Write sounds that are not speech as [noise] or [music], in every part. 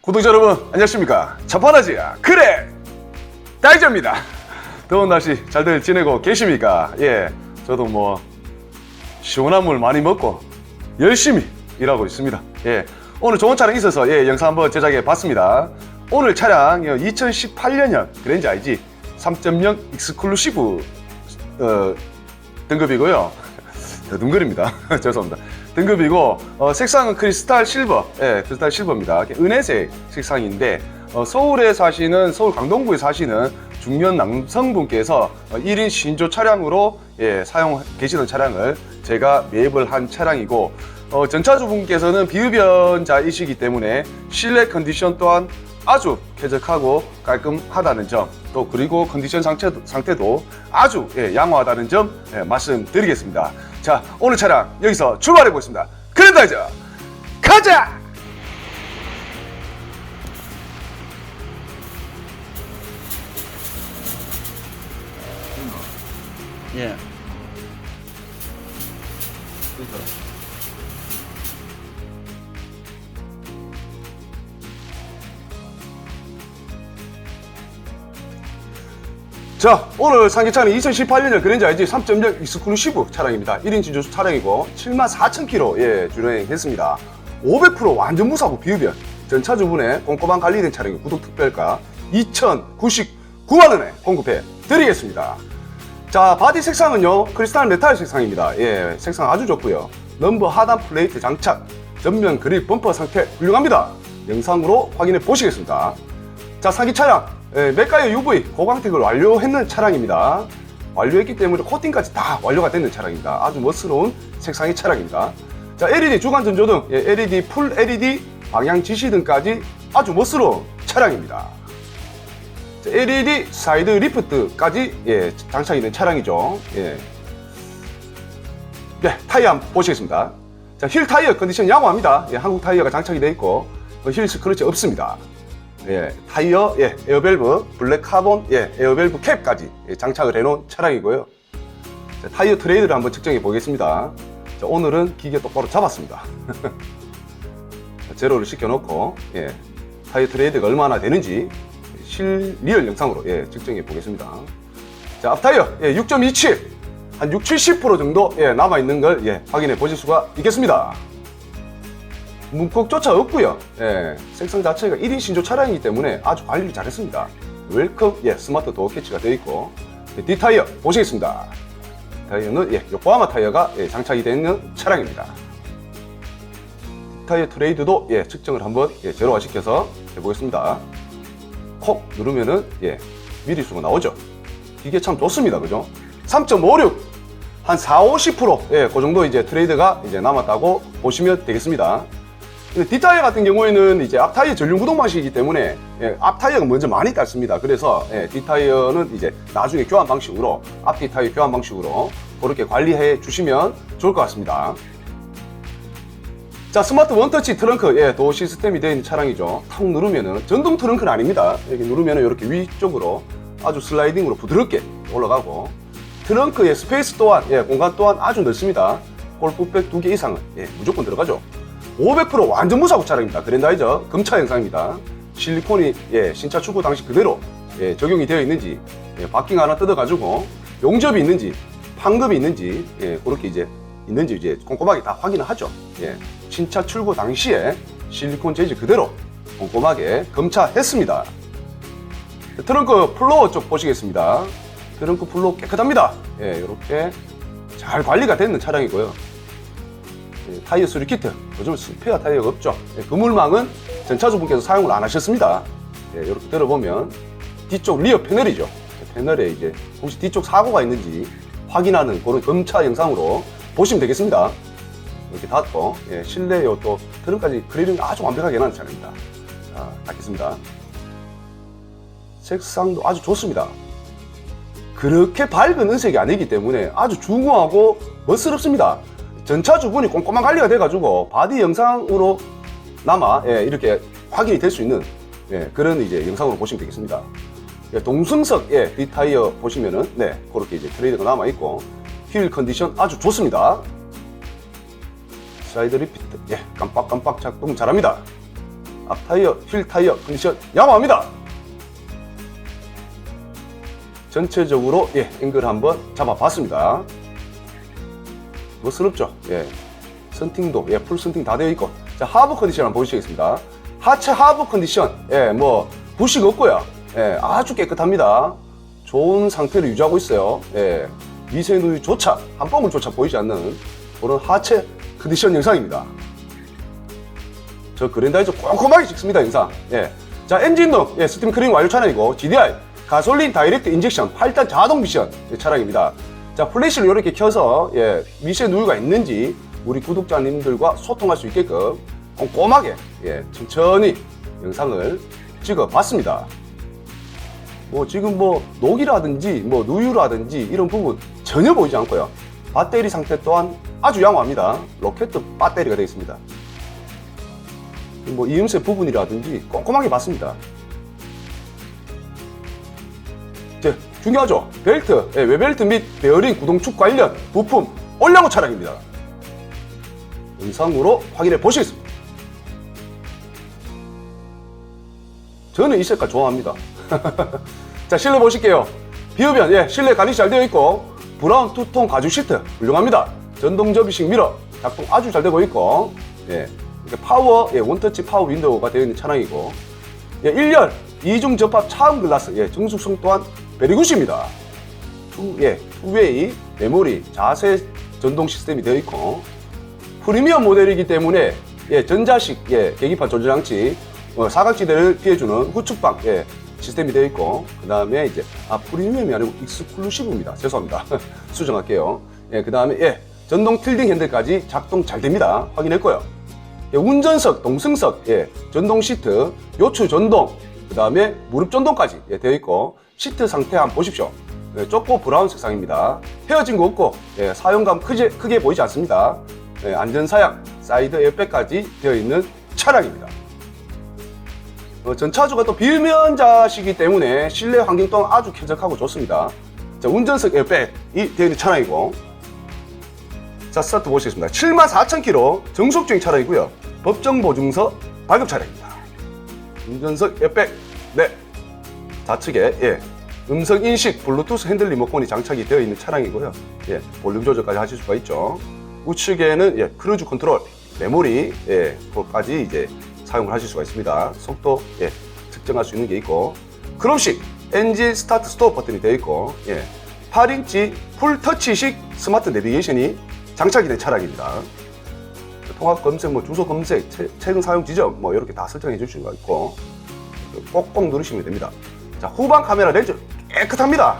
구독자 여러분 안녕하십니까? 자파라지야. 그래! 딸자입니다. 더운 날씨 잘들 지내고 계십니까? 예 저도 뭐 시원한 물 많이 먹고 열심히 일하고 있습니다. 예 오늘 좋은 차량 있어서 예 영상 한번 제작해 봤습니다 오늘 차량 2018년형 그랜저 IG 3.0 익스클루시브 어, 등급이고요 [laughs] 등급입니다. [laughs] 죄송합니다. 등급이고 어, 색상은 크리스탈 실버, 예, 크리스탈 실버입니다. 은혜색 색상인데 어, 서울에 사시는 서울 강동구에 사시는 중년 남성분께서 어, 1인 신조 차량으로 예, 사용 계시는 차량을 제가 매입을 한 차량이고 어, 전차주분께서는 비흡연자이시기 때문에 실내 컨디션 또한 아주 쾌적하고 깔끔하다는 점, 또 그리고 컨디션 상태도, 상태도 아주 예, 양호하다는 점 예, 말씀드리겠습니다. 자, 오늘 차량 여기서 출발해 보겠습니다. 그랜다이저 가자! 예. 자, 오늘 상기차는 2018년형 그랜저 IG 3.0 익스클루시브 차량입니다. 1인 진조 차량이고 74,000km 예, 주행했습니다. 500% 완전 무사고 비흡연. 전차 주분에 꼼꼼한 관리된 차량이 구독 특별가 2,099만 원에 공급해 드리겠습니다. 자, 바디 색상은요, 크리스탈 메탈 색상입니다. 예, 색상 아주 좋고요. 넘버 하단 플레이트 장착, 전면 그릴 범퍼 상태 훌륭합니다. 영상으로 확인해 보시겠습니다. 자, 상기 차량, 예, 맥가이어 UV 고광택을 완료했는 차량입니다. 완료했기 때문에 코팅까지 다 완료가 됐는 차량입니다. 아주 멋스러운 색상의 차량입니다. 자, LED 주간 전조등, 예, LED 풀 LED 방향 지시등까지 아주 멋스러운 차량입니다. 자, LED 사이드 리프트까지 예, 장착이 된 차량이죠. 예. 네, 타이어 한번 보시겠습니다. 자, 힐 타이어 컨디션 양호합니다. 예, 한국 타이어가 장착이 되어 있고 어, 힐 스크래치 없습니다. 예, 타이어, 예, 에어밸브, 블랙 카본, 예, 에어밸브 캡까지 예, 장착을 해놓은 차량이고요. 자, 타이어 트레이드를 한번 측정해 보겠습니다. 자, 오늘은 기계 똑바로 잡았습니다. [laughs] 자, 제로를 시켜놓고 예, 타이어 트레이드가 얼마나 되는지 실 리얼 영상으로 예, 측정해 보겠습니다. 자, 앞타이어 예, 6.27, 한 6, 70% 정도 예, 남아 있는 걸 예, 확인해 보실 수가 있겠습니다. 문콕조차 없고요. 예, 색상 자체가 1인 신조 차량이기 때문에 아주 관리를 잘했습니다. 웰컴 예, 스마트 도어 캐치가 되어 있고 예, 뒷타이어 보시겠습니다. 타이어는 예, 요코하마 타이어가 예, 장착이 되어 있는 차량입니다. 뒷타이어 트레이드도 예, 측정을 한번 예, 제로화 시켜서 해보겠습니다. 콕 누르면은 예, 미리 수가 나오죠. 이게 참 좋습니다. 그죠? 3.56 한 4, 50% 예, 그 정도 이제 트레이드가 이제 남았다고 보시면 되겠습니다. 근데 뒷타이어 같은 경우에는 이제 앞타이어 전륜 구동 방식이기 때문에 예, 앞타이어가 먼저 많이 닳습니다. 그래서 예, 뒷타이어는 이제 나중에 교환 방식으로 앞 뒷타이어 교환 방식으로 그렇게 관리해 주시면 좋을 것 같습니다. 자 스마트 원터치 트렁크 예, 도어 시스템이 되어 있는 차량이죠. 탁 누르면은 전동 트렁크는 아닙니다. 이렇게 누르면은 이렇게 위쪽으로 아주 슬라이딩으로 부드럽게 올라가고 트렁크의 스페이스 또한 예, 공간 또한 아주 넓습니다. 골프백 두 개 이상은 예, 무조건 들어가죠. 500% 완전 무사고 차량입니다. 그랜다이저 금차 영상입니다. 실리콘이 예, 신차 출고 당시 그대로 예, 적용이 되어 있는지 예, 바킹 하나 뜯어가지고 용접이 있는지 판금이 있는지 예, 그렇게 이제 있는지 이제 꼼꼼하게 다 확인을 하죠. 예, 신차 출고 당시에 실리콘 재질 그대로 꼼꼼하게 검차했습니다. 트렁크 플로어 쪽 보시겠습니다. 트렁크 플로어 깨끗합니다. 예, 이렇게 잘 관리가 되는 차량이고요. 예, 타이어 수리 키트. 요즘 스페어 타이어가 없죠. 예, 그물망은 전차주분께서 사용을 안 하셨습니다. 예, 이렇게 들어보면 뒤쪽 리어 패널이죠. 예, 패널에 이제 혹시 뒤쪽 사고가 있는지 확인하는 그런 검차 영상으로 보시면 되겠습니다. 이렇게 닫고 예, 실내요 또 트렁까지 그리는 아주 완벽하게 해놨는 차량입니다. 자, 닫겠습니다. 색상도 아주 좋습니다. 그렇게 밝은 은색이 아니기 때문에 아주 중후하고 멋스럽습니다. 전차 주분이 꼼꼼한 관리가 돼가지고 바디 영상으로 남아 예, 이렇게 확인이 될 수 있는 예, 그런 이제 영상으로 보시면 되겠습니다. 예, 동승석 예, 뒷타이어 보시면은 네 그렇게 이제 트레이드가 남아 있고 휠 컨디션 아주 좋습니다. 사이드 리피트 예 깜빡깜빡 작동 잘합니다. 앞 타이어 휠 타이어 컨디션 양호합니다. 전체적으로 예 앵글 한번 잡아봤습니다. 멋스럽죠? 예. 선팅도, 예, 풀 선팅 다 되어 있고. 자, 하부 컨디션 한번 보시겠습니다. 하체 하부 컨디션, 예, 뭐, 부식 없고요. 예, 아주 깨끗합니다. 좋은 상태를 유지하고 있어요. 예, 미세누유조차, 한 방울조차 보이지 않는 그런 하체 컨디션 영상입니다. 저 그랜다이저 꼼꼼하게 찍습니다, 영상. 예. 자, 엔진등, 예, 스팀 크링 완료 차량이고, GDI, 가솔린 다이렉트 인젝션 8단 자동 미션 예, 차량입니다. 자, 플래시를 이렇게 켜서, 예, 미세 누유가 있는지 우리 구독자님들과 소통할 수 있게끔 꼼꼼하게, 예, 천천히 영상을 찍어 봤습니다. 뭐, 지금 뭐, 녹이라든지, 뭐, 누유라든지 이런 부분 전혀 보이지 않고요. 배터리 상태 또한 아주 양호합니다. 로켓 배터리가 되어 있습니다. 뭐 이음새 부분이라든지 꼼꼼하게 봤습니다. 중요하죠. 벨트, 예, 외벨트 및 베어링 구동축 관련 부품 올량호 차량입니다. 영상으로 확인해 보시겠습니다. 저는 이 색깔 좋아합니다. [laughs] 자, 실내 보실게요. 비흡연, 예, 실내 간이 잘 되어 있고, 브라운 투톤 가죽 시트, 훌륭합니다. 전동 접이식 미러, 작동 아주 잘 되고 있고, 예, 파워, 예, 원터치 파워 윈도우가 되어 있는 차량이고, 예, 1열, 이중 접합 차음 글라스, 예, 정숙성 또한 베리굿입니다. 투, 예, 투웨이, 메모리, 자세 전동 시스템이 되어 있고, 프리미엄 모델이기 때문에, 예, 전자식, 예, 계기판 조절 장치, 어, 사각지대를 피해주는 후측방, 예, 시스템이 되어 있고, 그 다음에 이제, 아, 프리미엄이 아니고 익스클루시브입니다. 죄송합니다. [laughs] 수정할게요. 예, 그 다음에, 예, 전동 틸딩 핸들까지 작동 잘 됩니다. 확인했고요. 예, 운전석, 동승석, 예, 전동 시트, 요추 전동, 그 다음에 무릎 전동까지 예, 되어 있고 시트 상태 한번 보십시오. 예, 쪼꼬 브라운 색상입니다. 헤어진 거 없고 예, 사용감 크게, 크게 보이지 않습니다. 예, 안전사양, 사이드 에어백까지 되어 있는 차량입니다. 어, 전차주가 또 비면자시기 때문에 실내 환경 또한 아주 쾌적하고 좋습니다. 자, 운전석 에어백이 되어 있는 차량이고 자, 스타트 보시겠습니다. 74,000km 정속 주행 차량이고요. 법정 보증서 발급 차량입니다. 운전석 에어백, 네. 좌측에, 예. 음성 인식, 블루투스 핸들 리모컨이 장착이 되어 있는 차량이고요. 예. 볼륨 조절까지 하실 수가 있죠. 우측에는, 예. 크루즈 컨트롤, 메모리, 예. 그것까지 이제 사용을 하실 수가 있습니다. 속도, 예. 측정할 수 있는 게 있고. 크롬식, 엔진 스타트 스톱 버튼이 되어 있고, 예. 8인치 풀 터치식 스마트 내비게이션이 장착이 된 차량입니다. 통합 검색, 뭐 주소 검색, 최, 최근 사용 지점, 뭐 이렇게 다 설정해 줄 수가 있고 꼭꼭 누르시면 됩니다. 자 후방 카메라 렌즈 깨끗합니다.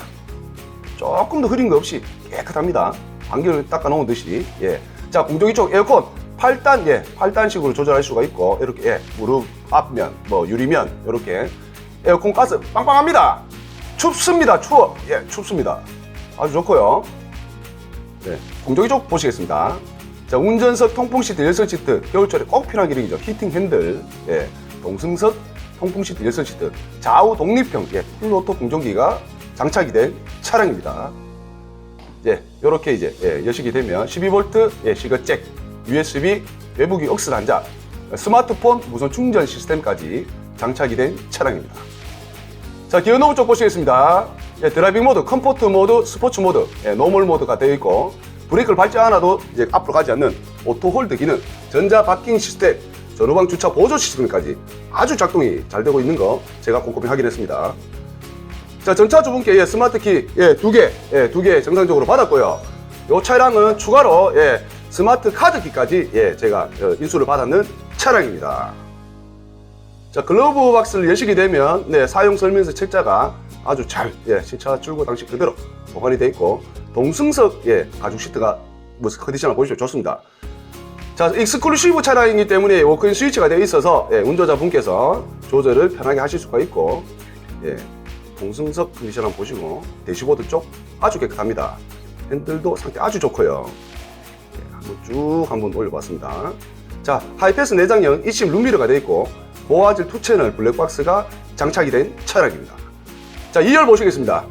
조금 더 흐린 거 없이 깨끗합니다. 안경을 닦아 놓은 듯이 예. 자 공조기 쪽 에어컨 8단 예 8단식으로 조절할 수가 있고 이렇게 예 무릎 앞면 뭐 유리면 이렇게 에어컨 가스 빵빵합니다. 춥습니다. 추워 예 춥습니다. 아주 좋고요. 네, 공조기 쪽 보시겠습니다. 자, 운전석 통풍 시트, 열선 시트, 겨울철에 꼭 필요한 기능이죠. 히팅 핸들, 예, 동승석 통풍 시트, 열선 시트, 좌우 독립형, 예, 풀오토 공정기가 장착이 된 차량입니다. 예, 요렇게 이제, 예, 여식이 되면 12V, 예, 시거 잭, USB, 외부기 억스 단자, 스마트폰 무선 충전 시스템까지 장착이 된 차량입니다. 자, 기어 노브 쪽 보시겠습니다. 예, 드라이빙 모드, 컴포트 모드, 스포츠 모드, 예, 노멀 모드가 되어 있고, 브레이크를 밟지 않아도 이제 앞으로 가지 않는 오토 홀드 기능, 전자 바킹 시스템, 전후방 주차 보조 시스템까지 아주 작동이 잘 되고 있는 거 제가 꼼꼼히 확인했습니다. 자, 전차 주분께 예, 스마트 키, 예, 두 개, 예, 두 개 정상적으로 받았고요. 요 차량은 추가로, 예, 스마트 카드 키까지, 예, 제가 어, 인수를 받았는 차량입니다. 자, 글러브 박스를 여시게 되면, 네, 사용 설명서 책자가 아주 잘, 예, 신차 출고 당시 그대로 보관이 되어 있고, 동승석, 예, 가죽 시트가, 뭐, 컨디션을 보시죠. 좋습니다. 자, 익스클루시브 차량이기 때문에 워크인 스위치가 되어 있어서, 예, 운전자분께서 조절을 편하게 하실 수가 있고, 예, 동승석 컨디션 한번 보시고, 대시보드 쪽 아주 깨끗합니다. 핸들도 상태 아주 좋고요. 예, 한번 쭉 한번 올려봤습니다. 자, 하이패스 내장형 20 룸미러가 되어 있고, 고화질 투 채널 블랙박스가 장착이 된 차량입니다. 자, 2열 보시겠습니다.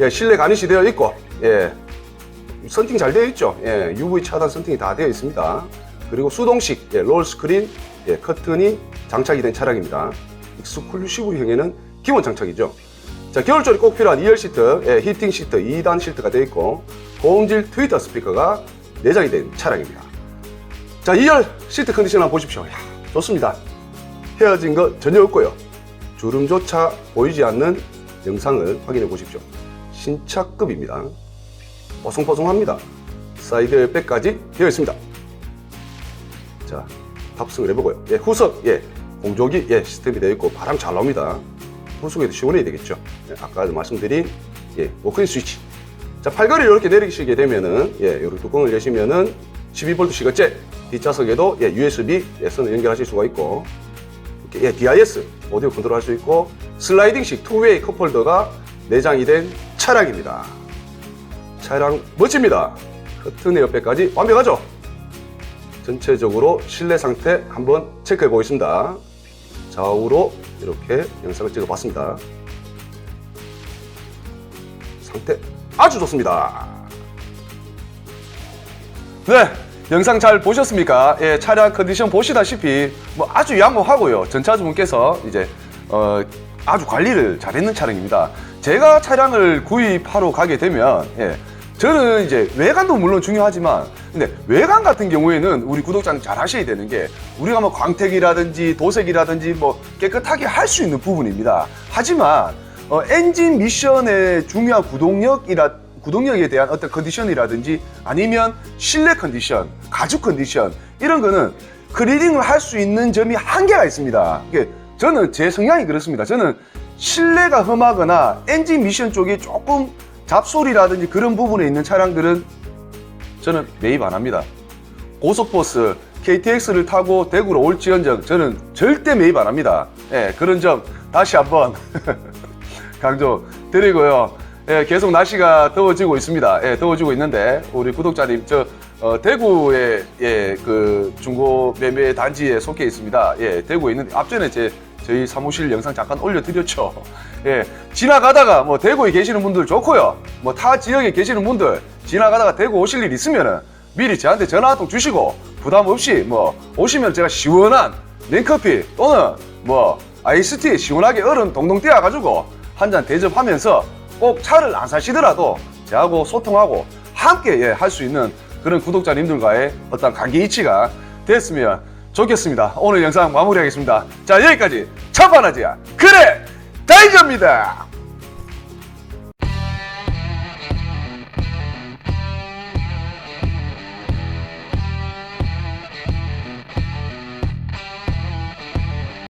예, 실내 가니시 되어 있고, 예, 선팅 잘 되어 있죠. 예, UV 차단 선팅이 다 되어 있습니다. 그리고 수동식 예, 롤 스크린 예, 커튼이 장착이 된 차량입니다. 익스클루시브형에는 기본 장착이죠. 자, 겨울철이 꼭 필요한 2열 시트, 예, 히팅 시트 2단 시트가 되어 있고 고음질 트위터 스피커가 내장이 된 차량입니다. 자, 2열 시트 컨디션 한번 보십시오. 이야, 좋습니다. 헤어진 거 전혀 없고요. 주름조차 보이지 않는 영상을 확인해 보십시오. 신차급입니다. 뽀송뽀송합니다. 사이드 백까지 되어 있습니다. 자, 탑승을 해보고요. 예, 후석, 예, 공조기, 예, 시스템이 되어 있고 바람 잘 나옵니다. 후속에도 시원해야 되겠죠. 예, 아까 말씀드린, 예, 워크인 스위치. 자, 팔걸이를 이렇게 내리시게 되면은, 예, 이렇게 뚜껑을 여시면은 12V 시거째, 뒷좌석에도 예, USB, 예, 선을 연결하실 수가 있고, 이렇게, 예, DIS, 오디오 컨트롤 할 수 있고, 슬라이딩식 투웨이 컵홀더가 내장이 된 차량입니다. 차량 멋집니다. 커튼 에어백까지 완벽하죠? 전체적으로 실내 상태 한번 체크해 보겠습니다. 좌우로 이렇게 영상을 찍어 봤습니다. 상태 아주 좋습니다. 네, 영상 잘 보셨습니까? 예, 차량 컨디션 보시다시피 뭐 아주 양호하고요. 전차주분께서 이제 어, 아주 관리를 잘했는 차량입니다. 제가 차량을 구입하러 가게 되면 예, 저는 이제 외관도 물론 중요하지만 근데 외관 같은 경우에는 우리 구독자님 잘 하셔야 되는 게 우리가 뭐 광택이라든지 도색이라든지 뭐 깨끗하게 할 수 있는 부분입니다. 하지만 어, 엔진 미션의 중요한 구동력이라 구동력에 대한 어떤 컨디션이라든지 아니면 실내 컨디션, 가죽 컨디션 이런 거는 클리닝을 할 수 있는 점이 한계가 있습니다. 저는 제 성향이 그렇습니다. 저는 실내가 험하거나 엔진 미션 쪽이 조금 잡소리라든지 그런 부분에 있는 차량들은 저는 매입 안 합니다. 고속버스 KTX를 타고 대구로 올지언정 저는 절대 매입 안 합니다. 예, 그런 점 다시 한번 [laughs] 강조 드리고요. 예, 계속 날씨가 더워지고 있습니다. 예, 더워지고 있는데 우리 구독자님 저 어, 대구에 예, 그 매매 단지에 속해 있습니다. 예, 대구에 있는데 앞전에 제 저희 사무실 영상 잠깐 올려드렸죠. [laughs] 예, 지나가다가 뭐 대구에 계시는 분들 좋고요. 뭐 타 지역에 계시는 분들 지나가다가 대구 오실 일 있으면은 미리 저한테 전화 한 통 주시고 부담 없이 뭐 오시면 제가 시원한 냉커피 또는 뭐 아이스티 시원하게 얼음 동동 띄워가지고 한 잔 대접하면서 꼭 차를 안 사시더라도 저하고 소통하고 함께 예, 할 수 있는 그런 구독자님들과의 어떤 관계 이치가 됐으면 좋겠습니다. 오늘 영상 마무리하겠습니다. 자 여기까지 첫판하지야 그래 다이저입니다.